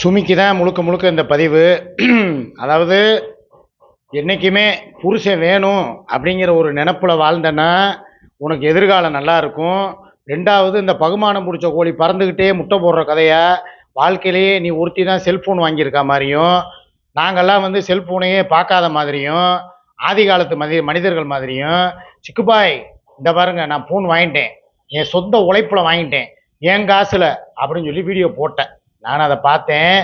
சுமிக்கு தான் முழுக்க முழுக்க இந்த பதிவு. அதாவது என்றைக்குமே புருஷன் வேணும் அப்படிங்கிற ஒரு நினப்பில் வாழ்ந்தேன்னா உனக்கு எதிர்காலம் நல்லா இருக்கும். ரெண்டாவது இந்த பகுமானம் பிடிச்ச கோழி பறந்துக்கிட்டே முட்டை போடுற கதையை வாழ்க்கையிலேயே நீ ஒருத்தி தான் செல்ஃபோன் வாங்கியிருக்க மாதிரியும் நாங்கள்லாம் வந்து செல்ஃபோனையே பார்க்காத மாதிரியும் ஆதி காலத்து மதி மனிதர்கள் மாதிரியும் சிக்குபாய் இந்த பாருங்க நான் ஃபோன் வாங்கிட்டேன். என் சொந்த உழைப்பில் வாங்கிட்டேன். என் காசில் அப்படின்னு சொல்லி வீடியோ போட்டேன். நான் அதை பார்த்தேன்.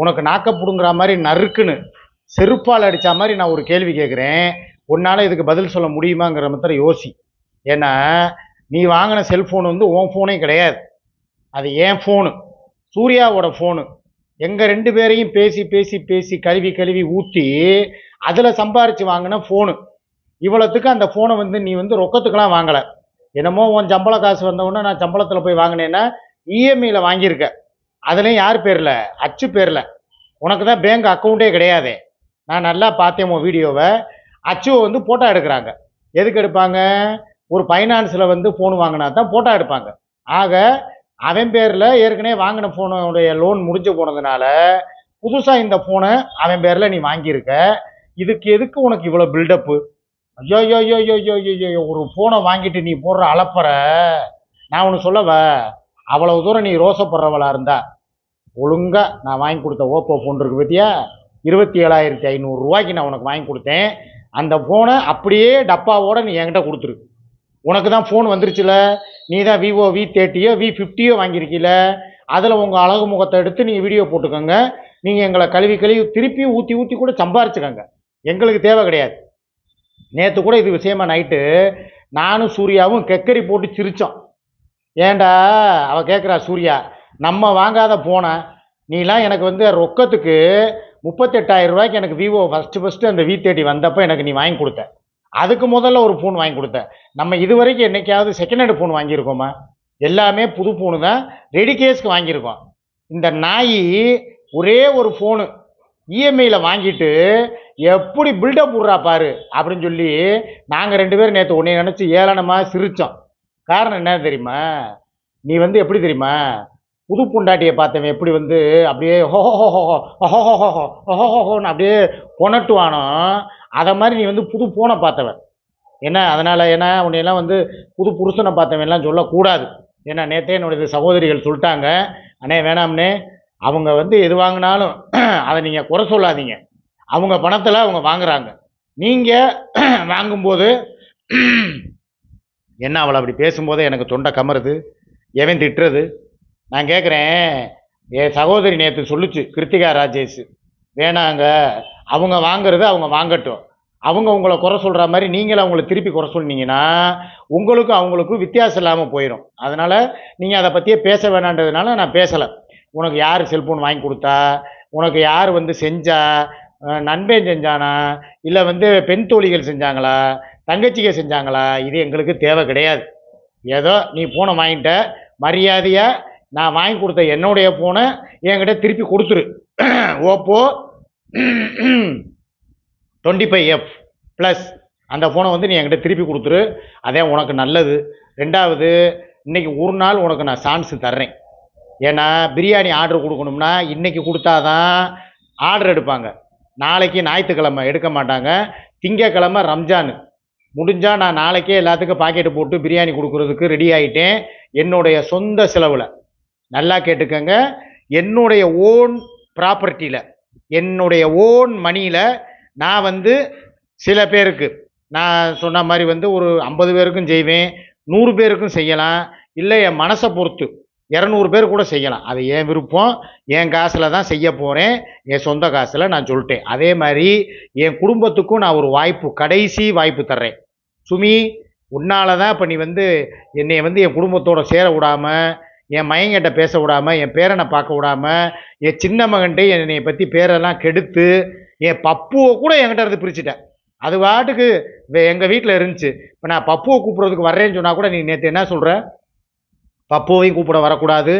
உனக்கு நாக்க பிடுங்குற மாதிரி நறுக்குன்னு செருப்பால் அடித்த மாதிரி நான் ஒரு கேள்வி கேட்குறேன் உன்னால் இதுக்கு பதில் சொல்ல முடியுமாங்கிற மாதிரி யோசி. ஏன்னா நீ வாங்கின செல்ஃபோன் வந்து உன் ஃபோனே கிடையாது. அது என் ஃபோனு சூர்யாவோட ஃபோனு எங்கள் ரெண்டு பேரையும் பேசி பேசி பேசி கழுவி கழுவி ஊற்றி அதில் சம்பாரித்து வாங்கின ஃபோனு இவ்வளோத்துக்கு அந்த ஃபோனை வந்து நீ வந்து ரொக்கத்துக்கெலாம் வாங்கலை. என்னமோ உன் சம்பள காசு வந்தவுடனே நான் சம்பளத்தில் போய் வாங்கினேன்னா இஎம்ஐயில் வாங்கியிருக்க. அதுலேயும் யார் பேரில்? அச்சு பேரில். உனக்கு தான் பேங்க் அக்கௌண்ட்டே கிடையாதே. நான் நல்லா பார்த்தேன் உன் வீடியோவை. அச்சுவை வந்து ஃபோட்டோ எடுக்கிறாங்க. எதுக்கு எடுப்பாங்க? ஒரு ஃபைனான்ஸில் வந்து ஃபோன் வாங்கினா தான் ஃபோட்டோ எடுப்பாங்க. ஆக அவன் பேரில் ஏற்கனவே வாங்கின ஃபோனுடைய லோன் முடிஞ்சு போனதுனால புதுசாக இந்த ஃபோனை அவன் பேரில் நீ வாங்கியிருக்க. இதுக்கு எதுக்கு உனக்கு இவ்வளோ பில்டப்பு ஐயோ ஐயோ ஐயோ ஐயோ ஐயோ ஐயோ, ஒரு ஃபோனை வாங்கிட்டு நீ போடுற அலப்பற நான் ஒன்று சொல்லவ அவ்வளவு தூரம் நீ ரோசப்படுறவளாக இருந்தா ஒழுங்காக நான் வாங்கி கொடுத்த ஓப்போ ஃபோன் இருக்கு பற்றியா இருபத்தி ஏழாயிரத்தி ஐநூறுரூவாய்க்கு நான் உனக்கு வாங்கி கொடுத்தேன். அந்த ஃபோனை அப்படியே டப்பாவோட நீ என்கிட்ட கொடுத்துரு. உனக்கு தான் ஃபோன் வந்துருச்சுல? நீ தான் விவோ வி தேர்ட்டியோ வி ஃபிஃப்டியோ வாங்கியிருக்கீல? அதில் உங்கள் அழகு முகத்தை எடுத்து நீங்கள் வீடியோ போட்டுக்கோங்க. நீங்கள் எங்களை கழுவி கழுவி திருப்பி ஊற்றி ஊற்றி கூட சம்பாரிச்சுக்கோங்க. எங்களுக்கு தேவை கிடையாது. நேற்று கூட இது விஷயமா நைட்டு நானும் சூர்யாவும் கெக்கரி போட்டு சிரித்தோம் ஏன்டா அவ கேட்குறா சூர்யா நம்ம வாங்காத போனை நீலாம் எனக்கு வந்து ரொக்கத்துக்கு முப்பத்தெட்டாயிரம் ரூபாய்க்கு எனக்கு விவோ ஃபஸ்ட்டு ஃபஸ்ட்டு அந்த வி தேர்ட்டி வந்தப்போ எனக்கு நீ வாங்கி கொடுத்த. அதுக்கு முதல்ல ஒரு ஃபோன் வாங்கி கொடுத்த. நம்ம இது வரைக்கும் என்னைக்காவது செகண்ட் ஹேண்ட் ஃபோன் வாங்கியிருக்கோமா? எல்லாமே புது ஃபோனு தான். ரெடி கேஸ்க்கு வாங்கியிருக்கோம். இந்த நாய் ஒரே ஒரு ஃபோனு இஎம்ஐயில் வாங்கிட்டு எப்படி பில்டப் விட்றா பாரு? அப்படின்னு சொல்லி நாங்கள் ரெண்டு பேரும் நேற்று உன்னை நினச்சி ஏளனமாக சிரித்தோம் காரணம் என்ன தெரியுமா நீ வந்து எப்படி தெரியுமா புது பொண்டாட்டியை பார்த்தவன் எப்படி வந்து அப்படியே ஹோஹோஹோஹோஹோஹோஹோஹோன்னு அப்படியே கொணட்டுவானோ அதை மாதிரி நீ வந்து புது பூனை பார்த்தவன் என்ன அதனால் ஏன்னா உன்னையெல்லாம் வந்து புது புருஷனை பார்த்தவன்லாம் சொல்லக்கூடாது ஏன்னா நேற்றே என்னுடைய சகோதரிகள் சொல்லிட்டாங்க அண்ணே வேணாம்னே அவங்க வந்து எது வாங்கினாலும் அதை நீங்கள் குறை சொல்லாதீங்க அவங்க பணத்தில் அவங்க வாங்குறாங்க நீங்கள் வாங்கும்போது என்ன அவளை அப்படி பேசும்போதே எனக்கு தொண்டை கமருது? எவன் திட்டுறது? நான் கேட்குறேன் என் சகோதரி நேற்று சொல்லுச்சு கிருத்திகா ராஜேஷ். வேணாங்க அவங்க வாங்கிறது அவங்க வாங்கட்டும். அவங்க உங்களை குறை சொல்கிற மாதிரி நீங்களும் அவங்கள திருப்பி குறை சொன்னீங்கன்னா உங்களுக்கும் அவங்களுக்கும் வித்தியாசம் இல்லாமல் போயிடும் அதனால் நீங்கள் அதை பற்றியே பேச வேணான்றதுனால நான் பேசலை. உனக்கு யார் செல்ஃபோன் வாங்கி கொடுத்தா? உனக்கு யார் வந்து செஞ்சா? அஹ் நண்பன் செஞ்சானா? இல்லை வந்து பெண் தோழிகள் செஞ்சாங்களா? தங்கச்சிக்கு செஞ்சாங்களா? இது எங்களுக்கு தேவை கிடையாது. ஏதோ நீ ஃபோனை வாங்கிட்ட மரியாதையாக நான் வாங்கி கொடுத்த என்னுடைய ஃபோனை என்கிட்ட திருப்பி கொடுத்துரு. Oppo twenty five F plus அந்த ஃபோனை வந்து நீ என்கிட்ட திருப்பி கொடுத்துரு. அதே உனக்கு நல்லது. ரெண்டாவது இன்றைக்கி ஒரு நாள் உனக்கு நான் சான்ஸ் தர்றேன். ஏன்னா பிரியாணி ஆர்டர் கொடுக்கணும்னா இன்றைக்கி கொடுத்தாதான் ஆர்டர் எடுப்பாங்க. நாளைக்கு ஞாயிற்றுக்கிழமை எடுக்க மாட்டாங்க. திங்கக்கிழமை ரம்ஜான். முடிஞ்சால் நான் நாளைக்கே எல்லாத்துக்கும் பாக்கெட்டு போட்டு பிரியாணி கொடுக்கறதுக்கு ரெடி ஆகிட்டேன் என்னுடைய சொந்த செலவில். நல்லா கேட்டுக்கங்க. என்னுடைய ஓன் ப்ராப்பர்ட்டியில் என்னுடைய ஓன் மணியில் நான் வந்து சில பேருக்கு நான் சொன்ன மாதிரி வந்து ஒரு ஐம்பது பேருக்கும் செய்வேன் நூறு பேருக்கும் செய்யலாம். இல்லை என் மனசை பொறுத்து இரநூறு பேர் கூட செய்யலாம். அது என் விருப்பம். என் காசில் தான் செய்ய போகிறேன் என் சொந்த காசில் நான் சொல்லிட்டேன். அதே மாதிரி என் குடும்பத்துக்கும் நான் ஒரு வாய்ப்பு கடைசி வாய்ப்பு தர்றேன். சுமி உன்னால தான் இப்போ நீ வந்து என்னை வந்து என் குடும்பத்தோட சேர விடாமல் என் மயங்கிட்ட பேச விடாம என் பேரனை பார்க்க விடாமல் என் சின்ன மகன்ட்டு என்னை பற்றி பேரெல்லாம் கெடுத்து என் பப்புவை கூட என்கிட்ட இருந்து பிரிச்சுட்டேன். அது பாட்டுக்கு எங்கள் வீட்டில் இருந்துச்சு. இப்போ நான் பப்புவை கூப்பிட்றதுக்கு வர்றேன்னு சொன்னால் கூட நீ நேற்று என்ன சொல்கிற பப்புவையும் கூப்பிட வரக்கூடாது.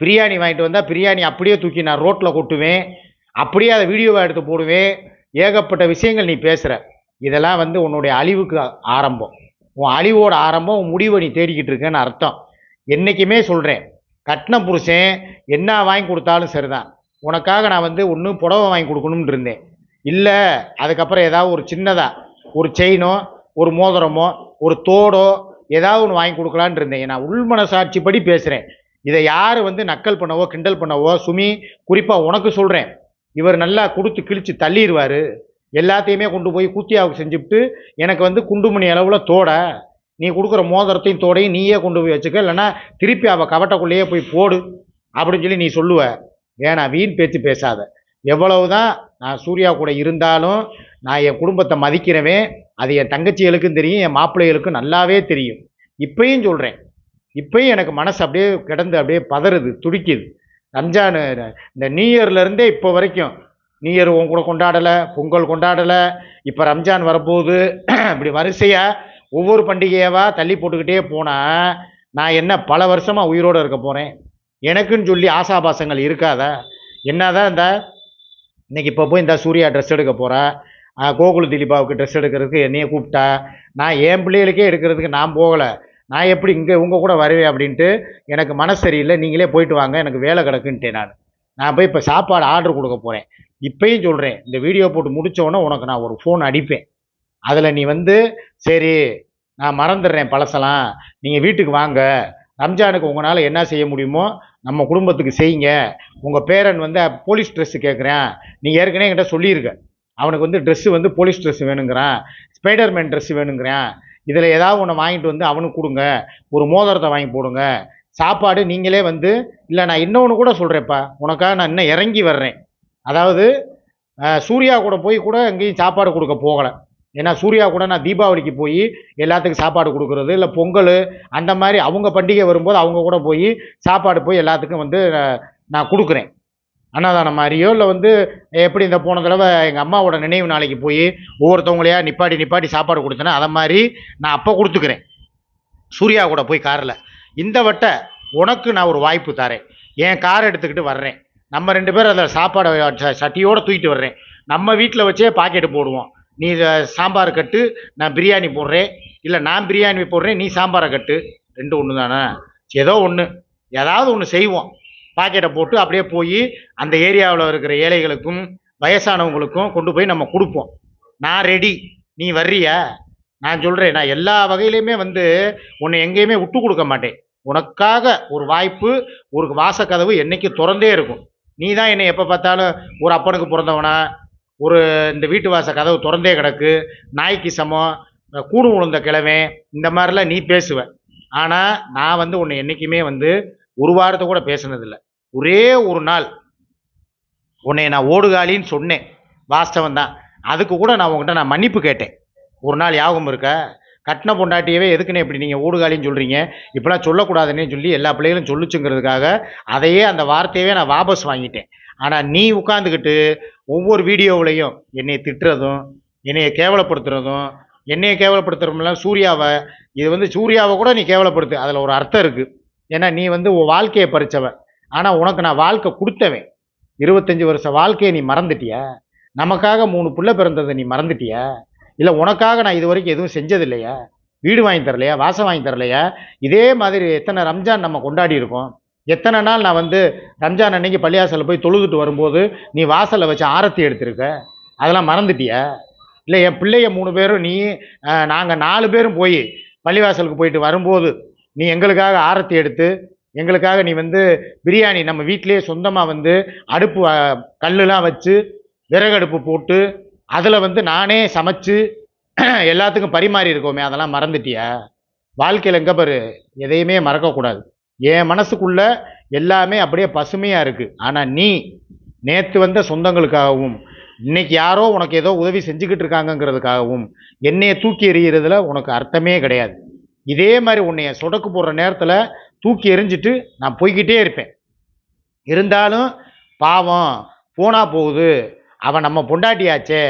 பிரியாணி வாங்கிட்டு வந்தால் பிரியாணி அப்படியே தூக்கி நான் ரோட்டில் கொட்டுவேன். அப்படியே அதை வீடியோவை எடுத்து போடுவேன். ஏகப்பட்ட விஷயங்கள் நீ பேசுகிற இதெல்லாம் வந்து உன்னுடைய அழிவுக்கு ஆரம்பம். உன் அழிவோட ஆரம்பம் உன் முடிவை நீ தேடிக்கிட்டு இருக்கேன்னு அர்த்தம். என்றைக்குமே சொல்கிறேன் கட்டின புருஷன் என்ன வாங்கி கொடுத்தாலும் சரிதான். உனக்காக நான் வந்து ஒன்று புடவை வாங்கி கொடுக்கணும்னு இருந்தேன். இல்லை அதுக்கப்புறம் ஏதாவது ஒரு சின்னதாக ஒரு செயினோ ஒரு மோதிரமோ ஒரு தோடோ ஏதாவது ஒன்று வாங்கி கொடுக்கலான்னு இருந்தேன். நான் உள்மனசாட்சிப்படி பேசுகிறேன் இதை யார் வந்து நக்கல் பண்ணவோ கிண்டல் பண்ணவோ சுமி குறிப்பாக உனக்கு சொல்கிறேன் இவர் நல்லா கொடுத்து கிழித்து தள்ளிடுவார் எல்லாத்தையுமே கொண்டு போய் கூத்தியாவுக்கு செஞ்சுவிட்டு எனக்கு வந்து குண்டுமணி அளவில் தோட நீ கொடுக்குற மோதிரத்தையும் தோடையும் நீயே கொண்டு போய் வச்சுக்க இல்லைன்னா திருப்பி அவள் கவட்டக்குள்ளேயே போய் போடு அப்படின்னு சொல்லி நீ சொல்லுவ. ஏன்னா வீண் பேச்சு பேசாத. எவ்வளவு தான் நான் சூர்யா கூட இருந்தாலும் நான் என் குடும்பத்தை மதிக்கிறவே அது என் தங்கச்சிகளுக்கும் தெரியும் என் மாப்பிள்ளைகளுக்கும் நல்லாவே தெரியும். இப்பயும் சொல்கிறேன் இப்பயும் எனக்கு மனசு அப்படியே கிடந்து அப்படியே பதறுது துடிக்குது. ரம்ஜான் இந்த நியூ இயர்லேருந்தே இப்போ வரைக்கும் நியூ இயர் உன் கூட கொண்டாடலை பொங்கல் கொண்டாடலை இப்போ ரம்ஜான் வரப்போகுது இப்படி வரிசையாக ஒவ்வொரு பண்டிகையவா தள்ளி போட்டுக்கிட்டே போனால் நான் என்ன பல வருஷமாக உயிரோடு இருக்க போகிறேன் எனக்குன்னு சொல்லி ஆசாபாசங்கள் இருக்காதா? என்னதான் இந்த இன்றைக்கி இப்போ போய் இந்த சூர்யா ட்ரெஸ் எடுக்க போகிறா கோகுல திலீபாவுக்கு ட்ரெஸ் எடுக்கிறதுக்கு என்னையை கூப்பிட்டா? நான் என் பிள்ளைகளுக்கே எடுக்கிறதுக்கு நான் போகலை. நான் எப்படி இங்கே உங்கள் கூட வருவேன் அப்படின்ட்டு எனக்கு மனசு சரியில்லை. நீங்களே போயிட்டு வாங்க எனக்கு வேலை கிடக்குன்ட்டேன் நான். நான் போய் இப்போ சாப்பாடு ஆர்டர் கொடுக்க போகிறேன் இப்பயும் சொல்கிறேன் இந்த வீடியோ போட்டு முடித்தோடனே உனக்கு நான் ஒரு ஃபோன் அடிப்பேன். அதில் நீ வந்து சரி நான் மறந்துடுறேன் பழசெல்லாம். நீங்கள் வீட்டுக்கு வாங்க. ரம்ஜானுக்கு உங்களால் என்ன செய்ய முடியுமோ நம்ம குடும்பத்துக்கு செய்யுங்க. உங்கள் பேரன் வந்து போலீஸ் ட்ரெஸ்ஸு கேட்குறேன் நீங்கள் ஏற்கனவே என்கிட்ட சொல்லியிருக்க. அவனுக்கு வந்து ட்ரெஸ்ஸு வந்து போலீஸ் ட்ரெஸ் வேணுங்கிறான். ஸ்பைடர்மேன் ட்ரெஸ்ஸு வேணுங்கிறான். இதில் ஏதாவது ஒன்று வாங்கிட்டு வந்து அவனுக்கு கொடுங்க. ஒரு மோதிரத்தை வாங்கி போடுங்க. சாப்பாடு நீங்களே வந்து இல்லை நான் இன்னொன்று கூட சொல்கிறேன்ப்பா உனக்காக நான் இன்னும் இறங்கி வர்றேன். அதாவது சூர்யா கூட போய் கூட எங்கேயும் சாப்பாடு கொடுக்க போகலை. ஏன்னா சூர்யா கூட நான் தீபாவளிக்கு போய் எல்லாத்துக்கும் சாப்பாடு கொடுக்குறது இல்லை பொங்கல் அந்த மாதிரி அவங்க பண்டிகை வரும்போது அவங்க கூட போய் சாப்பாடு போய் எல்லாத்துக்கும் வந்து நான் கொடுக்குறேன். அன்னதானம் மாதிரியோ இல்லை வந்து எப்படி இந்த போன தடவை எங்கள் அம்மாவோட நினைவு நாளைக்கு போய் ஒவ்வொருத்தவங்களையா நிப்பாட்டி நிப்பாட்டி சாப்பாடு கொடுத்தேன்னா அதை மாதிரி நான் அப்போ கொடுத்துக்கிறேன். சூர்யா கூட போய் காரில். இந்த வட்ட உனக்கு நான் ஒரு வாய்ப்பு தரேன். என் கார் எடுத்துக்கிட்டு வர்றேன். நம்ம ரெண்டு பேரும் அதில் சாப்பாடை ச- தூக்கிட்டு வர்றேன். நம்ம வீட்டில் வச்சே பாக்கெட்டு போடுவோம். நீ இதை சாம்பார் கட்டு நான் பிரியாணி போடுறேன். இல்லை நான் பிரியாணி போடுறேன் நீ சாம்பாரை கட்டு. ரெண்டு ஒன்று தானே? ஏதோ ஒன்று ஏதாவது ஒன்று செய்வோம். பாக்கெட்டை போட்டு அப்படியே போய் அந்த ஏரியாவில் இருக்கிற ஏழைகளுக்கும் வயசானவங்களுக்கும் கொண்டு போய் நம்ம கொடுப்போம். நான் ரெடி நீ வர்றியா? நான் சொல்கிறேன் நான் எல்லா வகையிலையுமே வந்து உன்னை எங்கேயுமே விட்டு கொடுக்க மாட்டேன். உனக்காக ஒரு வாய்ப்பு ஒரு வாசக்கதவு என்றைக்கு திறந்தே இருக்கும். நீ தான் என்னை எப்போ பார்த்தாலும் ஒரு அப்பனுக்கு பிறந்தவனா? ஒரு இந்த வீட்டு வாச கதவு திறந்தே கிடக்கு. நாய்க்கு சமம். கூடு உளுந்த கிழமை. இந்த மாதிரிலாம் நீ பேசுவ. ஆனால் நான் வந்து உன்னை என்றைக்குமே வந்து ஒரு வாரத்தை கூட பேசுனதில்லை. ஒரே ஒரு நாள் உன்னை நான் ஓடுகாலின்னு சொன்னேன். வாஸ்தவம் தான். அதுக்கு கூட நான் உங்ககிட்ட நான் மன்னிப்பு கேட்டேன். ஒரு நாள் ஞாபகம் இருக்கா? கட்டின பொண்டாட்டியவே எதுக்குன்னு இப்படி நீங்கள் ஊடுகாலின்னு சொல்கிறீங்க இப்படிலாம் சொல்லக்கூடாதுன்னு சொல்லி எல்லா பிள்ளைகளும் சொல்லுச்சுங்கிறதுக்காக அதையே அந்த வார்த்தையவே நான் வாபஸ் வாங்கிட்டேன். ஆனால் நீ உட்காந்துக்கிட்டு ஒவ்வொரு வீடியோவிலையும் என்னை திட்டுறதும் என்னைய கேவலப்படுத்துறதும் என்னைய கேவலப்படுத்துறோம்ல சூர்யாவை இது வந்து சூர்யாவை கூட நீ கேவலப்படுத்து. அதில் ஒரு அர்த்தம் இருக்குது ஏன்னா நீ வந்து உன் வாழ்க்கையை பறிச்சவன் ஆனால் உனக்கு நான் வாழ்க்கை கொடுத்தவன். இருபத்தஞ்சி வருஷ வாழ்க்கையை நீ மறந்துட்டியா? நமக்காக மூணு பிள்ளை பிறந்ததை நீ மறந்துட்டியா? இல்லை உனக்காக நான் இது வரைக்கும் எதுவும் செஞ்சது இல்லையா வீடு வாங்கி தரலையா? வாசம் வாங்கி தரலையா? இதே மாதிரி எத்தனை ரம்ஜான் நம்ம கொண்டாடி இருக்கோம். எத்தனை நாள் நான் வந்து ரம்ஜான் அன்னைக்கு பள்ளியாசலில் போய் தொழுதுட்டு வரும்போது நீ வாசலில் வச்சு ஆரத்தி எடுத்திருக்க? அதெல்லாம் மறந்துட்டிய? இல்லை என் பிள்ளைய மூணு பேரும் நீ நாங்கள் நாலு பேரும் போய் பள்ளிவாசலுக்கு போயிட்டு வரும்போது நீ எங்களுக்காக ஆரத்தி எடுத்து எங்களுக்காக நீ வந்து பிரியாணி நம்ம வீட்டிலேயே சொந்தமாக வந்து அடுப்பு கல்லுலாம் வச்சு விறகடுப்பு போட்டு அதில் வந்து நானே சமைச்சு எல்லாத்துக்கும் பரிமாறி இருக்கோமே அதெல்லாம் மறந்துட்டியா? வாழ்க்கையில் எங்கே பாரு எதையுமே மறக்கக்கூடாது. என் மனசுக்குள்ள எல்லாமே அப்படியே பசுமையாக இருக்குது ஆனால் நீ நேற்று வந்த சொந்தங்களுக்காகவும் இன்னைக்கு யாரோ உனக்கு ஏதோ உதவி செஞ்சுக்கிட்டு இருக்காங்கங்கிறதுக்காகவும் என்னையை தூக்கி எறிகிறதுல உனக்கு அர்த்தமே கிடையாது. இதே மாதிரி உன்னைய சொடக்கு போடுற நேரத்தில் தூக்கி எறிஞ்சிட்டு நான் போய்கிட்டே இருப்பேன். இருந்தாலும் பாவம் போனா போகுது. அவன் நம்ம பொண்டாட்டியாச்சே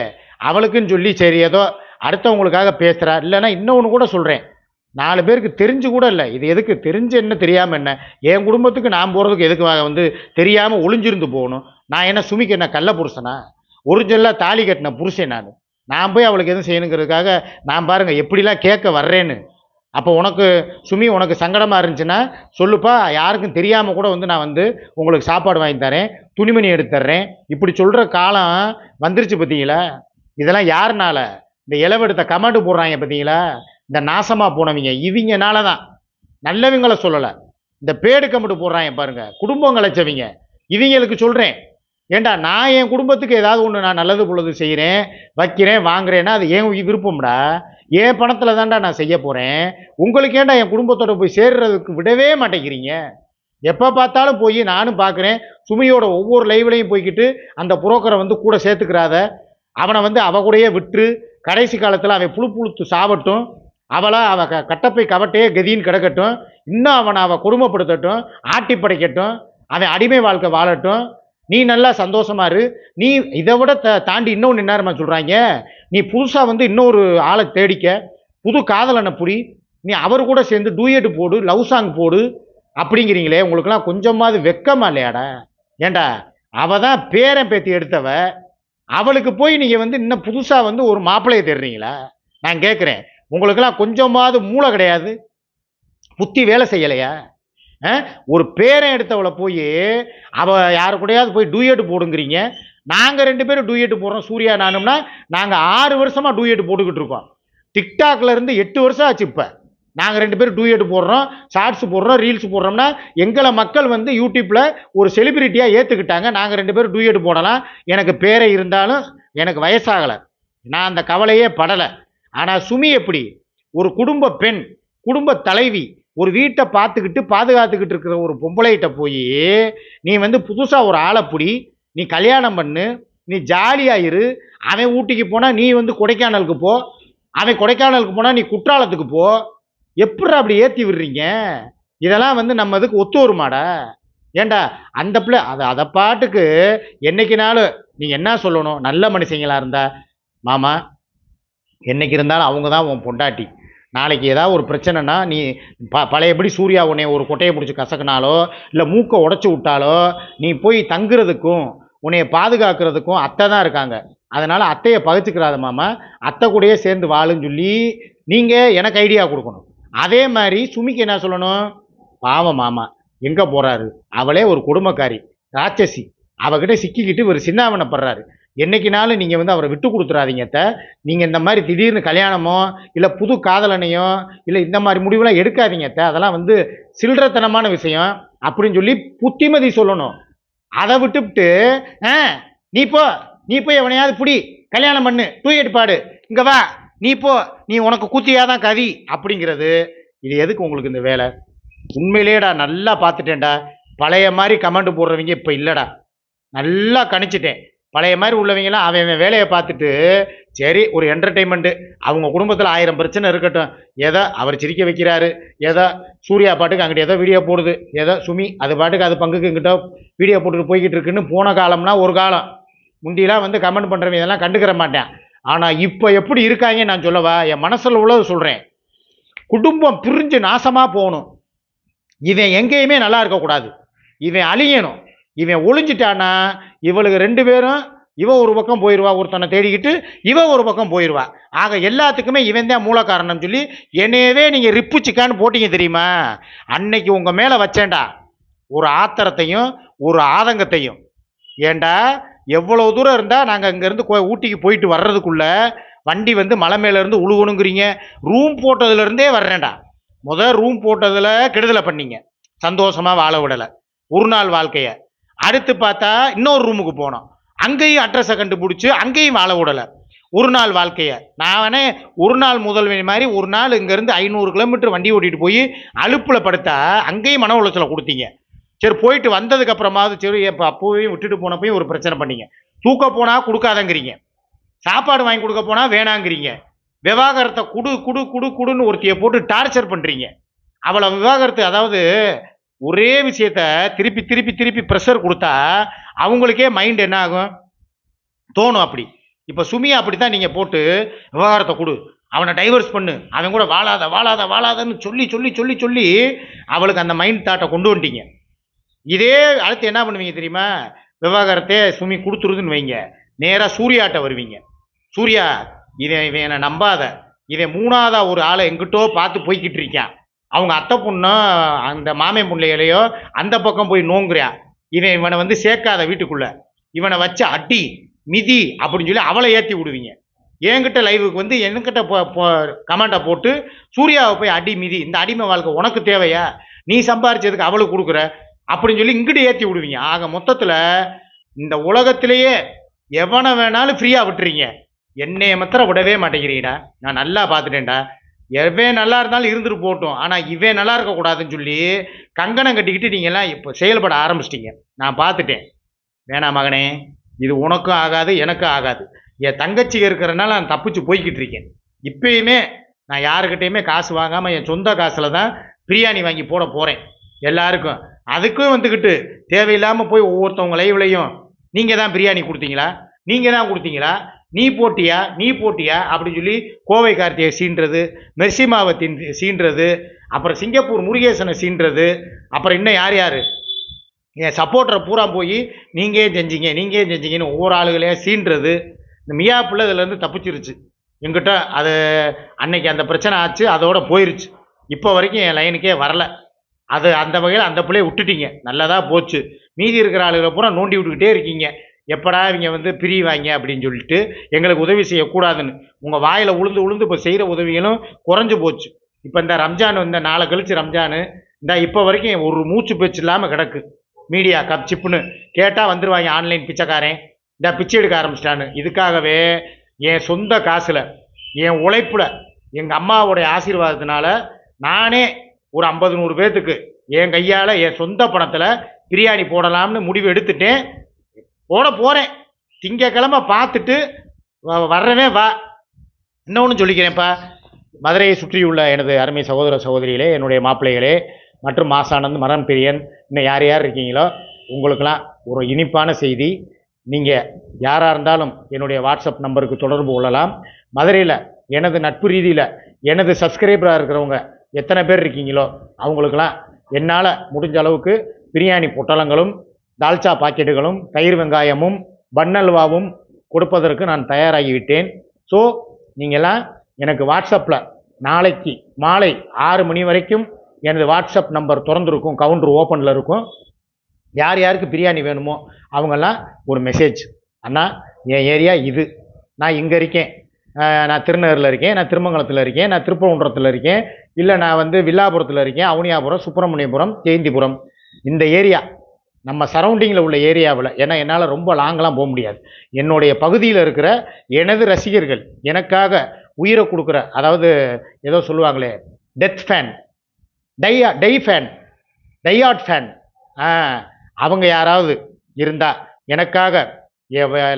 அவளுக்குன்னு சொல்லி சரி ஏதோ அடுத்தவங்களுக்காக பேசுகிறா இல்லைன்னா இன்னொன்று கூட சொல்கிறேன் நாலு பேருக்கு தெரிஞ்சு கூட இல்லை. இது எதுக்கு? தெரிஞ்சு என்ன தெரியாமல் என்ன? என் குடும்பத்துக்கு நான் போகிறதுக்கு எதுக்கு வந்து தெரியாமல் ஒளிஞ்சிருந்து போகணும்? நான் என்ன சுமிக்கு என்ன கள்ள புருஷனா? ஒரிஜினலாக தாலி கட்டின புருஷன் நான். நான் போய் அவளுக்கு எதுவும் செய்யணுங்கிறதுக்காக நான் பாருங்கள் எப்படிலாம் கேட்க வர்றேன்னு. அப்போ உனக்கு சுமி உனக்கு சங்கடமாக இருந்துச்சுன்னா சொல்லுப்பா யாருக்கும் தெரியாமல் கூட வந்து நான் வந்து உங்களுக்கு சாப்பாடு வாங்கி தரேன் துணிமணி எடுத்து தர்றேன். இப்படி சொல்கிற காலம் வந்துருச்சு பார்த்தீங்களா இதெல்லாம் யாருனால? இந்த இளவெடுத்த கமெண்ட் போடுறாங்க பார்த்தீங்களா இந்த நாசமாக போனவங்க இவங்கனால தான் நல்லவங்களை சொல்லலை. இந்த பேடு கம்பிட்டு போடுறாங்க பாருங்க. குடும்பம் கலைச்சவங்க. இவங்களுக்கு சொல்கிறேன் ஏண்டா நான் என் குடும்பத்துக்கு ஏதாவது ஒன்று நான் நல்லது பொழுது செய்கிறேன் வைக்கிறேன் வாங்குறேன்னா அது ஏன் விருப்பம்டா? என் பணத்தில் தான்டா நான் செய்ய போகிறேன் உங்களுக்கு ஏண்டா என் குடும்பத்தோட போய் சேர்றதுக்கு விடவே மாட்டேங்கிறீங்க? எப்போ பார்த்தாலும் போய் நானும் பார்க்குறேன். சுமையோட ஒவ்வொரு லைவ்லையும் போய்க்கிட்டு அந்த புரோக்கரை வந்து கூட சேர்த்துக்கிறாத. அவனை வந்து அவ கூடயே விட்டு கடைசி காலத்தில் அவன் புழு புழுத்து சாவட்டும். அவளை அவ க கட்டப்பை கவட்டையே கதின்னு கிடக்கட்டும். இன்னும் அவனை அவள் கொடுமைப்படுத்தட்டும் ஆட்டி படைக்கட்டும் அவன் அடிமை வாழ்க்கை வாழட்டும். நீ நல்லா சந்தோஷமா இரு. நீ இதை விட த தாண்டி இன்னொன்று என்ன சொல்கிறாங்க நீ புதுசாக வந்து இன்னொரு ஆளை தேடிக்க. புது காதலனை புடி. நீ அவர் கூட சேர்ந்து டூயட் போடு லவ் சாங் போடு அப்படிங்கிறீங்களே. உங்களுக்குலாம் கொஞ்சமாவது வெக்கமா இல்லையாடா? ஏண்டா? அவள் தான் பேரன் பேத்தி எடுத்தவ. அவளுக்கு போய் நீங்கள் வந்து இன்னும் புதுசாக வந்து ஒரு மாப்பிள்ளையை தேடுறீங்களா? நான் கேட்குறேன் உங்களுக்கெல்லாம் கொஞ்சமாவது மூளை கிடையாது. புத்தி வேலை செய்யலையா? ஆ? ஒரு பேரன் எடுத்தவளை போய் அவள் யாரு கூடயாவது போய் டூயட் போடுங்கிறீங்க. நாங்கள் ரெண்டு பேரும் டூயட் போடுறோம். சூர்யா நானும்னா நாங்கள் ஆறு வருஷமாக டூயட் போட்டுக்கிட்டு இருக்கோம். டிக்டாக்ல இருந்து எட்டு வருஷம் ஆச்சு இப்போ. நாங்கள் ரெண்டு பேரும் டூயட் போடுறோம் ஷார்ட்ஸ் போடுறோம் ரீல்ஸ் போடுறோம்னா எங்களை மக்கள் வந்து யூடியூப்பில் ஒரு செலிபிரிட்டியாக ஏற்றுக்கிட்டாங்க நாங்கள் ரெண்டு பேரும் டூயட் போடலாம். எனக்கு பேரை இருந்தாலும் எனக்கு வயசாகலை. நான் அந்த கவலையே படலை. ஆனால் சுமி எப்படி? ஒரு குடும்ப பெண் குடும்ப தலைவி ஒரு வீட்டை பார்த்துக்கிட்டு பாதுகாத்துக்கிட்டு இருக்கிற ஒரு பொம்பளைகிட்ட போய் நீ வந்து புதுசாக ஒரு ஆளை பிடி நீ கல்யாணம் பண்ணு நீ ஜாலியாகிரு அவன் ஊட்டிக்கு போனால் நீ வந்து கொடைக்கானலுக்கு போ அவன் கொடைக்கானலுக்கு போனால் நீ குற்றாலத்துக்கு போ எப்படி அப்படி ஏற்றி விடுறீங்க? இதெல்லாம் வந்து நம்ம இதுக்கு ஒத்து வருமாடா? ஏண்டா அந்த பிள்ளை அதை அதை பாட்டுக்கு என்னைக்குனாலும் நீ என்ன சொல்லணும்? நல்ல மனுஷங்களாக இருந்தா மாமா என்னைக்கு இருந்தாலும் அவங்க தான் உன் பொண்டாட்டி. நாளைக்கு ஏதாவது ஒரு பிரச்சனைனா நீ ப பழையபடி சூர்யா உன்னை ஒரு கொட்டையை பிடிச்சி கசக்கினாலோ இல்லை மூக்கை உடச்சி விட்டாலோ நீ போய் தங்குறதுக்கும் உன்னைய பாதுகாக்கிறதுக்கும் அத்தை தான் இருக்காங்க. அதனால் அத்தையை பகிச்சுக்கிறாத மாமா அத்தை கூடயே சேர்ந்து வாழுன்னு சொல்லி நீங்கள் எனக்கு ஐடியா கொடுக்கணும். அதே மாதிரி சுமிக்கு என்ன சொல்லணும்? பாவம் மாமா எங்கே போகிறாரு அவளே ஒரு குடும்பக்காரி ராட்சசி. அவகிட்ட சிக்கிக்கிட்டு ஒரு சின்னாவனப்படுறாரு என்னைக்குனாலும் நீங்கள் வந்து அவரை விட்டு கொடுத்துறாதீங்கத்த நீங்கள் இந்த மாதிரி திடீர்னு கல்யாணமோ இல்லை புது காதலனையோ இல்லை இந்த மாதிரி முடிவுலாம் எடுக்காதீங்கத்த அதெல்லாம் வந்து சில்லறத்தனமான விஷயம் அப்படின்னு சொல்லி புத்திமதி சொல்லணும். அதை விட்டுவிட்டு ஆ நீ போ நீ போய் எவனையாவது பிடி கல்யாணம் பண்ணு டூயட் பாடு இங்கே வா நீ போ நீ உனக்கு கூத்தியாதான் கவி கதி அப்படிங்கிறது. இது எதுக்கு உங்களுக்கு இந்த வேலை? உண்மையிலேடா நல்லா பார்த்துட்டேன்டா. பழைய மாதிரி கமெண்ட் போடுறவங்க இப்போ இல்லைடா. நல்லா கணிச்சிட்டேன். பழைய மாதிரி உள்ளவங்கலாம் அவன் அவன் வேலையை பார்த்துட்டு சரி ஒரு என்டர்டெயின்மெண்ட்டு அவங்க குடும்பத்தில் ஆயிரம் பிரச்சனை இருக்கட்டும். எதை அவர் சிரிக்க வைக்கிறாரு எதோ சூர்யா பாட்டுக்கு அங்கிட்ட ஏதோ வீடியோ போடுது ஏதோ சுமி அது பாட்டுக்கு அது பங்குக்கு இங்கிட்ட வீடியோ போட்டுட்டு போய்கிட்டு இருக்குன்னு போன காலம்னா ஒரு காலம். முந்தியெல்லாம் வந்து கமெண்ட் பண்ணுறவங்க இதெல்லாம் கண்டுக்கிற மாட்டேன். ஆனால் இப்போ எப்படி இருக்காங்க நான் சொல்லவா? என் மனசில் உள்ளது சொல்கிறேன் குடும்பம் பிரிஞ்சு நாசமாக போகணும். இவன் எங்கேயுமே நல்லா இருக்கக்கூடாது. இவன் அழியணும். இவன் ஒளிஞ்சிட்டானா? இவளுக்கு ரெண்டு பேரும் இவன் ஒரு பக்கம் போயிடுவா ஒருத்தனை தேடிக்கிட்டு இவன் ஒரு பக்கம் போயிடுவா ஆக எல்லாத்துக்குமே இவன் தான் மூல காரணம் சொல்லி என்னையவே நீங்கள் ரிப்பு சிக்கான்னு போட்டீங்க தெரியுமா? அன்னைக்கு உங்கள் மேலே வச்சேன்டா. ஒரு ஆத்திரத்தையும் ஒரு ஆதங்கத்தையும். ஏண்டா எவ்வளோ தூரம் இருந்தால் நாங்கள் இங்கேருந்து ஊட்டிக்கு போயிட்டு வர்றதுக்குள்ள வண்டி வந்து மலை மேலேருந்து உழுகணுங்கிறீங்க. ரூம் போட்டதுலேருந்தே வர்றேன்டா. முதல் ரூம் போட்டதில் கெடுதலை பண்ணீங்க. சந்தோஷமாக வாழ விடலை. ஒரு நாள் வாழ்க்கையை. அடுத்து பார்த்தா இன்னொரு ரூமுக்கு போனோம். அங்கேயும் அட்ரஸை கண்டுபிடிச்சி அங்கேயும் வாழ விடலை. ஒரு நாள் வாழ்க்கையை. நானே ஒரு நாள் முதல்வன் மாதிரி ஒரு நாள் இங்கேருந்து ஐநூறு கிலோமீட்டர் வண்டி ஓட்டிகிட்டு போய் அலுப்பில் படுத்தா அங்கேயும் மன உளைச்சலை கொடுத்தீங்க. சரி போயிட்டு வந்ததுக்கப்புறமாவது சரி இப்போ அப்போவையும் விட்டுட்டு போனப்பையும் ஒரு பிரச்சனை பண்ணீங்க. தூக்க போனால் கொடுக்காதங்கிறீங்க. சாப்பாடு வாங்கி கொடுக்க போனால் வேணாங்கிறீங்க. விவாகரத்தை குடு குடு குடு குடுன்னு ஒருத்தியை போட்டு டார்ச்சர் பண்ணுறீங்க அவளை விவாகரத்து அதாவது ஒரே விஷயத்த திருப்பி திருப்பி திருப்பி ப்ரெஷர் கொடுத்தா அவங்களுக்கே மைண்ட் என்ன ஆகும்? தோணும் அப்படி. இப்போ சுமி அப்படி தான் நீங்கள் போட்டு விவகாரத்தை கொடு. அவனை டைவர்ஸ் பண்ணு. அவன் கூட வாழாத வாழாத வாழாதன்னு சொல்லி சொல்லி சொல்லி சொல்லி அவளுக்கு அந்த மைண்ட் தாட்டை கொண்டு வந்துட்டீங்க. இதே அடுத்து என்ன பண்ணுவீங்க தெரியுமா? விவகாரத்தை சுமி கொடுத்துருதுன்னு வைங்க. நேராக சூர்யாட்ட வருவீங்க. சூர்யா இதை இவன் என்னை நம்பாத. இதை மூணாவதாக ஒரு ஆளை எங்கிட்டோ பார்த்து போய்கிட்டு இருக்கான். அவங்க அத்தை பொண்ணோ அந்த மாமே பிள்ளைகளையோ அந்த பக்கம் போய் நோங்குறியா? இவன் இவனை வந்து சேர்க்காத வீட்டுக்குள்ள. இவனை வச்சு அடி மிதி அப்படின்னு சொல்லி அவளை ஏற்றி விடுவீங்க. என்கிட்ட லைவுக்கு வந்து என்கிட்ட கமெண்டை போட்டு சூர்யாவை போய் அடி மிதி இந்த அடிமை வாழ்க்கை உனக்கு தேவையா? நீ சம்பாரிச்சதுக்கு அவளுக்கு கொடுக்குற? அப்படின்னு சொல்லி இங்கிட்டு ஏற்றி விடுவீங்க. ஆக மொத்தத்தில் இந்த உலகத்திலேயே எவனை வேணாலும் ஃப்ரீயாக விட்டுறீங்க. என்னைய மாத்திரம் விடவே மாட்டேங்கிறீங்கடா. நான் நல்லா பார்த்துட்டேன்டா. எவன் நல்லா இருந்தாலும் இருந்துட்டு போகட்டும். ஆனால் இவன் நல்லா இருக்கக்கூடாதுன்னு சொல்லி கங்கணம் கட்டிக்கிட்டு நீங்கள்லாம் இப்போ செயல்பட ஆரம்பிச்சிட்டீங்க. நான் பார்த்துட்டேன். வேணாம் மகனே இது உனக்கும் ஆகாது எனக்கும் ஆகாது. என் தங்கச்சி இருக்கிறனால நான் தப்பிச்சு போய்கிட்டு இருக்கேன். இப்பயுமே நான் யாருக்கிட்டேயுமே காசு வாங்காமல் என் சொந்த காசில் தான் பிரியாணி வாங்கி போட போகிறேன் எல்லாருக்கும். அதுக்கும் வந்துக்கிட்டு தேவையில்லாமல் போய் ஒவ்வொருத்தவங்க லைவ்லையும் நீங்கள் தான் பிரியாணி கொடுத்தீங்களா? நீங்கள் தான் கொடுத்தீங்களா? நீ போட்டியா நீ போட்டியா? அப்படின்னு சொல்லி கோவை கார்த்திகை சீன்றது மெர்சிமாவை தின் சீன்றது அப்புறம் சிங்கப்பூர் முருகேசனை சீன்றது அப்புறம் இன்னும் யார் யார்? என் சப்போர்ட்டரை பூரா போய் நீங்கள் செஞ்சீங்க நீங்கள் செஞ்சீங்கன்னு ஒவ்வொரு ஆளுகளையே சீன்றது இந்த மியா பிள்ளை இதுலேருந்து தப்பிச்சிருச்சு. எங்கிட்ட அது அன்னைக்கு அந்த பிரச்சனை ஆச்சு அதோட போயிருச்சு. இப்போ வரைக்கும் என் லைனுக்கே வரல. அது அந்த வகையில் அந்த பிள்ளையை விட்டுட்டீங்க. நல்லதாக போச்சு. மீதி இருக்கிற ஆளுகளை பூரா நோண்டி விட்டுக்கிட்டே இருக்கீங்க. எப்படா இவங்க வந்து பிரிவாங்க அப்படின்னு சொல்லிட்டு எங்களுக்கு உதவி செய்யக்கூடாதுன்னு. உங்கள் வாயில் உளுந்து உளுந்து இப்போ செய்கிற உதவிகளும் குறைஞ்சு போச்சு. இப்போ இந்த ரம்ஜான் இந்த நாளை கழிச்சு ரம்ஜானு இந்த இப்போ வரைக்கும் ஒரு மூச்சு பேச்சு இல்லாமல் கிடக்கு. மீடியா கப் சிப்புன்னு கேட்டால் வந்துடுவாங்க ஆன்லைன் பிச்சைக்காரன். இந்த பிச்சை எடுக்க ஆரம்பிச்சிட்டான்னு. இதுக்காகவே என் சொந்த காசில் என் உழைப்பில் எங்கள் அம்மாவுடைய ஆசீர்வாதத்தினால நானே ஒரு ஐம்பது நூறு பேர்த்துக்கு என் கையால் என் சொந்த பணத்தில் பிரியாணி போடலாம்னு முடிவு எடுத்துட்டேன். போட போகிறேன் திங்கக்கிழமை பார்த்துட்டு வ- வா. என்ன இன்னொன்று சொல்லிக்கிறேன்ப்பா. மதுரையை சுற்றியுள்ள எனது அருமை சகோதர சகோதரிகளே என்னுடைய மாப்பிள்ளைகளே மற்றும் மாசானந்த் மரம் பிரியன் இன்னும் யார் யார் இருக்கீங்களோ உங்களுக்கெல்லாம் ஒரு இனிப்பான செய்தி. நீங்கள் யாராக இருந்தாலும் என்னுடைய வாட்ஸ்அப் நம்பருக்கு தொடர்பு கொள்ளலாம். மதுரையில் எனது நட்பு ரீதியில் எனது சப்ஸ்கிரைபராக இருக்கிறவங்க எத்தனை பேர் இருக்கீங்களோ அவங்களுக்கெல்லாம் என்னால் முடிஞ்ச அளவுக்கு பிரியாணி பொட்டலங்களும் தால்ச்சா பாக்கெட்டுகளும் தயிர் வெங்காயமும் பன்னல்வாவும் கொடுப்பதற்கு நான் தயாராகிவிட்டேன். ஸோ நீங்கள்லாம் எனக்கு வாட்ஸ்அப்பில் நாளைக்கு மாலை ஆறு மணி வரைக்கும் எனது வாட்ஸ்அப் நம்பர் திறந்துருக்கும் கவுண்டர் ஓப்பனில் இருக்கும். யார் யாருக்கு பிரியாணி வேணுமோ அவங்கெல்லாம் ஒரு மெசேஜ் அண்ணா என் ஏரியா இது. நான் இங்கே இருக்கேன். நான் திருநகரில் இருக்கேன். நான் திருமங்கலத்தில் இருக்கேன். நான் திருப்பரங்குன்றத்தில் இருக்கேன். இல்லை நான் வந்து வில்லாபுரத்தில் இருக்கேன். அவனியாபுரம் சுப்பிரமணியபுரம் ஜெயந்திபுரம். இந்த ஏரியா நம்ம சரௌண்டிங்கில் உள்ள ஏரியாவில் ஏன்னா என்னால் ரொம்ப லாங்கெலாம் போக முடியாது. என்னுடைய பகுதியில் இருக்கிற எனது ரசிகர்கள் எனக்காக உயிரை கொடுக்குற அதாவது ஏதோ சொல்லுவாங்களே டெத் ஃபேன் டையா டை ஃபேன் டையாட் ஃபேன் அவங்க யாராவது இருந்தால் எனக்காக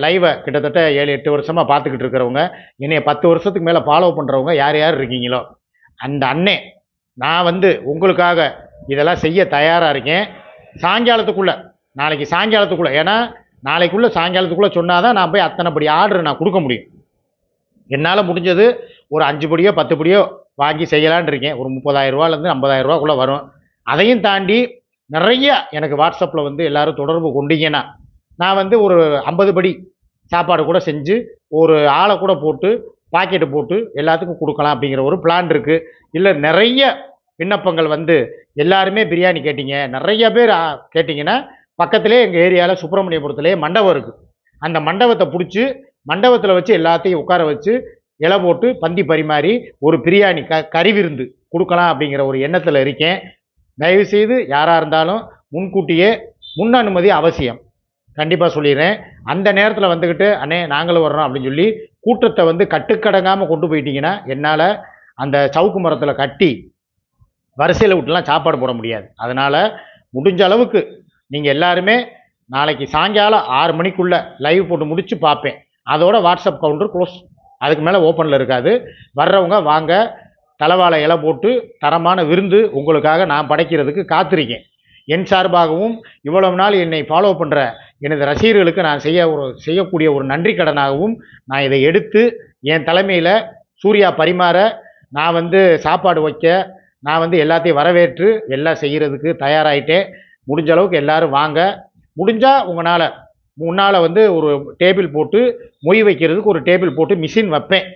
லைவை கிட்டத்தட்ட ஏழு எட்டு வருஷமாக பார்த்துக்கிட்டு இருக்கிறவங்க என்னைய பத்து வருஷத்துக்கு மேலே ஃபாலோ பண்ணுறவங்க யார் யார் இருக்கீங்களோ அந்த அண்ணே நான் வந்து உங்களுக்காக இதெல்லாம் செய்ய தயாராக இருக்கேன். சாயங்காலத்துக்குள்ளே நாளைக்கு சாயங்காலத்துக்குள்ளே ஏன்னா நாளைக்குள்ளே சாயங்காலத்துக்குள்ளே சொன்னால் தான் நான் போய் அத்தனை படி ஆர்டர் நான் கொடுக்க முடியும். என்னால் முடிஞ்சது ஒரு அஞ்சு படியோ பத்து படியோ வாங்கி செய்யலான்னு இருக்கேன். ஒரு முப்பதாயிரம் ரூபாலேருந்து ஐம்பதாயிரம் ரூபாக்குள்ளே வரும். அதையும் தாண்டி நிறைய எனக்கு வாட்ஸ்அப்பில் வந்து எல்லோரும் தொடர்பு கொண்டீங்கன்னா நான் வந்து ஒரு ஐம்பது படி சாப்பாடு கூட செஞ்சு ஒரு ஆளை கூட போட்டு பாக்கெட்டு போட்டு எல்லாத்துக்கும் கொடுக்கலாம் அப்படிங்கிற ஒரு பிளான் இருக்குது இல்லை நிறைய விண்ணப்பங்கள் வந்து எல்லாருமே பிரியாணி கேட்டீங்க. நிறைய பேர் கேட்டிங்கன்னா பக்கத்திலே எங்கள் ஏரியாவில் சுப்பிரமணியபுரத்துலேயே மண்டபம் இருக்குது அந்த மண்டபத்தை பிடிச்சி மண்டபத்தில் வச்சு எல்லாத்தையும் உட்கார வச்சு இலை போட்டு பந்தி பரிமாறி ஒரு பிரியாணி க கறி விருந்து கொடுக்கலாம் அப்படிங்கிற ஒரு எண்ணத்தில் இருக்கேன். தயவுசெய்து யாராக இருந்தாலும் முன்கூட்டியே முன் அனுமதி அவசியம். கண்டிப்பாக சொல்லிடுறேன். அந்த நேரத்தில் வந்துக்கிட்டு அண்ணே நாங்களும் வர்றோம் அப்படின்னு சொல்லி கூட்டத்தை வந்து கட்டுக்கடங்காமல் கொண்டு போயிட்டீங்கன்னா என்னால் அந்த சவுக்கு மரத்தில் கட்டி வரிசையில் விட்டுலாம் சாப்பாடு போட முடியாது. அதனால் முடிஞ்ச அளவுக்கு நீங்கள் எல்லாருமே நாளைக்கு சாயங்காலம் ஆறு மணிக்குள்ளே லைவ் போட்டு முடித்து பார்ப்பேன். அதோட வாட்ஸ்அப் கவுண்டர் க்ளோஸ் அதுக்கு மேலே ஓப்பனில் இருக்காது. வர்றவங்க வாங்க தலைவாழை இலை போட்டு தரமான விருந்து உங்களுக்காக நான் படைக்கிறதுக்கு காத்திருக்கேன். என் சார்பாகவும் இவ்வளவு நாள் என்னை ஃபாலோ பண்ணுற எனது ரசிகர்களுக்கு நான் செய்ய ஒரு செய்யக்கூடிய ஒரு நன்றி கடனாகவும் நான் இதை எடுத்து என் தலைமையில் சூர்யா பரிமாற நான் வந்து சாப்பாடு வைக்க நான் வந்து எல்லாத்தையும் வரவேற்று எல்லாம் செய்கிறதுக்கு தயாராகிட்டே முடிஞ்ச அளவுக்கு எல்லோரும் வாங்க. முடிஞ்சால் உங்களால் முன்னால் வந்து ஒரு டேபிள் போட்டு மொய் வைக்கிறதுக்கு ஒரு டேபிள் போட்டு மிஷின் வைப்பேன்.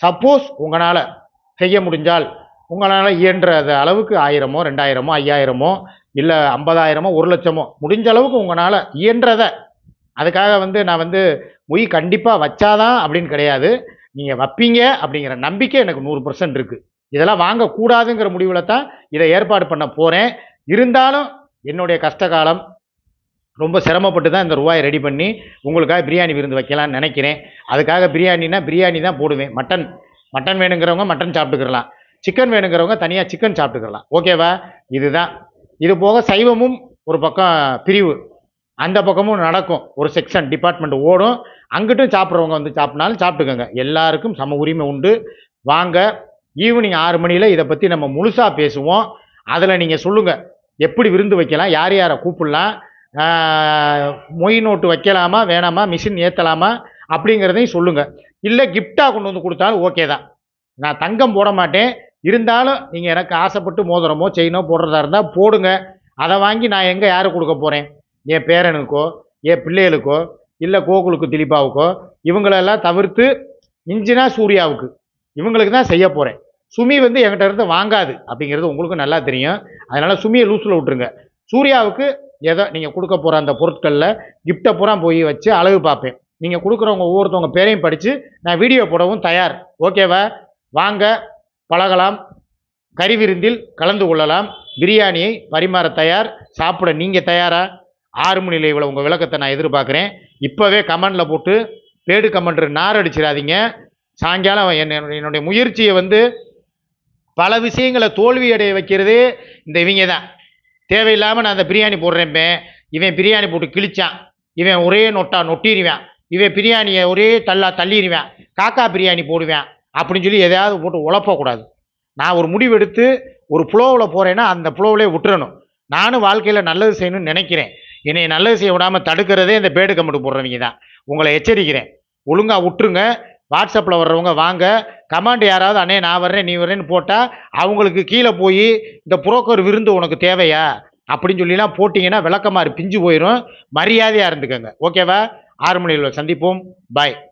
சப்போஸ் உங்களால் செய்ய முடிஞ்சால் உங்களால் இயன்ற அளவுக்கு ஆயிரமோ ரெண்டாயிரமோ ஐயாயிரமோ இல்லை ஐம்பதாயிரமோ ஒரு லட்சமோ முடிஞ்ச அளவுக்கு உங்களால் இயன்றதை அதுக்காக வந்து நான் வந்து மொய் கண்டிப்பாக வச்சாதான் அப்படின்னு கிடையாது. நீங்கள் வைப்பீங்க அப்படிங்கிற நம்பிக்கை எனக்கு நூறு பர்சன்ட் இருக்குது இதெல்லாம் வாங்கக்கூடாதுங்கிற முடிவில் தான் இதை ஏற்பாடு பண்ண போகிறேன் இருந்தாலும் என்னுடைய கஷ்டகாலம் ரொம்ப சிரமப்பட்டு தான் இந்த ரூபாயை ரெடி பண்ணி உங்களுக்காக பிரியாணி விருந்து வைக்கலாம்னு நினைக்கிறேன். அதுக்காக பிரியாணினா பிரியாணி தான் போடுவேன். மட்டன் மட்டன் வேணுங்கிறவங்க மட்டன் சாப்பிட்டுக்கிறலாம் சிக்கன் வேணுங்கிறவங்க தனியாக சிக்கன் சாப்பிட்டுக்கிறலாம் ஓகேவா? இதுதான். இது போக சைவமும் ஒரு பக்கம் பிரிவு. அந்த பக்கமும் நடக்கும். ஒரு செக்ஷன் டிபார்ட்மெண்ட் ஓடும். அங்கிட்டும் சாப்பிட்றவங்க வந்து சாப்பிட்னாலும் சாப்பிட்டுக்கோங்க. எல்லாருக்கும் சம உரிமை உண்டு. வாங்க. ஈவினிங் ஆறு மணியில் இதை பற்றி நம்ம முழுசாக பேசுவோம். அதில் நீங்கள் சொல்லுங்கள் எப்படி விருந்து வைக்கலாம்? யார் யாரை கூப்பிடலாம்? மொய் நோட்டு வைக்கலாமா? வேணாமா? மிஷின் ஏற்றலாமா அப்படிங்கிறதையும் சொல்லுங்கள் இல்லை கிஃப்டாக கொண்டு வந்து கொடுத்தாலும் ஓகே தான். நான் தங்கம் போட மாட்டேன். இருந்தாலும் நீங்கள் எனக்கு ஆசைப்பட்டு மோதிரமோ செயினோ போடுறதா இருந்தால் போடுங்க. அதை வாங்கி நான் எங்கே யாரு கொடுக்க போகிறேன் என் பேரனுக்கோ என் பிள்ளைகளுக்கோ இல்லை கோகுலுக்கு திலீபாவுக்கோ இவங்களெல்லாம் தவிர்த்து இன்ஜினா சூர்யாவுக்கு இவங்களுக்கு தான் செய்ய போகிறேன் சுமி வந்து என்கிட்ட இருந்து வாங்காது அப்படிங்கிறது உங்களுக்கும் நல்லா தெரியும். அதனால் சுமியை லூஸில் விட்டுருங்க. சூர்யாவுக்கு ஏதோ நீங்கள் கொடுக்க போகிற அந்த பொருட்களில் கிஃப்ட்டை பூரா போய் வச்சு அழகு பார்ப்பேன். நீங்கள் கொடுக்குறவங்க ஒவ்வொருத்தவங்க பேரையும் படித்து நான் வீடியோ போடவும் தயார். ஓகேவா வாங்க பழகலாம் கறி விருந்தில் கலந்து கொள்ளலாம் பிரியாணியை பரிமாற தயார் சாப்பிட நீங்கள் தயாரா? ஆறு மணி லைவில் உங்கள் விளக்கத்தை நான் எதிர்பார்க்குறேன். இப்போவே கமெண்டில் போட்டு பேடு கமெண்ட் நார் அடிச்சிடாதீங்க. சாயங்காலம் என்ன என்னுடைய முயற்சியை வந்து பல விஷயங்களை தோல்வி அடைய வைக்கிறது இந்த இவங்க தான் தேவையில்லாமல் நான் அந்த பிரியாணி போடுறேன்பேன் இவன் பிரியாணி போட்டு கிழிச்சான். இவன் ஒரே நொட்டா நொட்டிடுவேன். இவன் பிரியாணியை ஒரே தள்ளா தள்ளிடுவேன். காக்கா பிரியாணி போடுவேன் அப்படின்னு சொல்லி எதையாவது போட்டு உழப்பக்கூடாது. நான் ஒரு முடிவெடுத்து ஒரு புலோவில் போகிறேன்னா அந்த புலோவிலே விட்டுறணும். நானும் வாழ்க்கையில் நல்லது செய்யணும்னு நினைக்கிறேன். என்னை நல்லது செய்ய விடாமல் தடுக்கிறதே இந்த பேடு கமெண்ட் போடுறவங்க தான் உங்களை எச்சரிக்கிறேன். ஒழுங்காக விட்டுருங்க வாட்ஸ்அப்பில் வர்றவங்க வாங்க கமாண்ட் யாராவது அண்ணே நான் வர்றேன் நீ வர்றேன்னு போட்டால் அவங்களுக்கு கீழே போய் இந்த புரோக்கர் விருந்து உனக்கு தேவையா? அப்படின்னு சொல்லிலாம் போட்டிங்கன்னா விளக்கமாறு பிஞ்சு போயிடும் மரியாதையாக இருந்துக்கோங்க. ஓகேவா? ஆறு மணியில் சந்திப்போம். பாய்.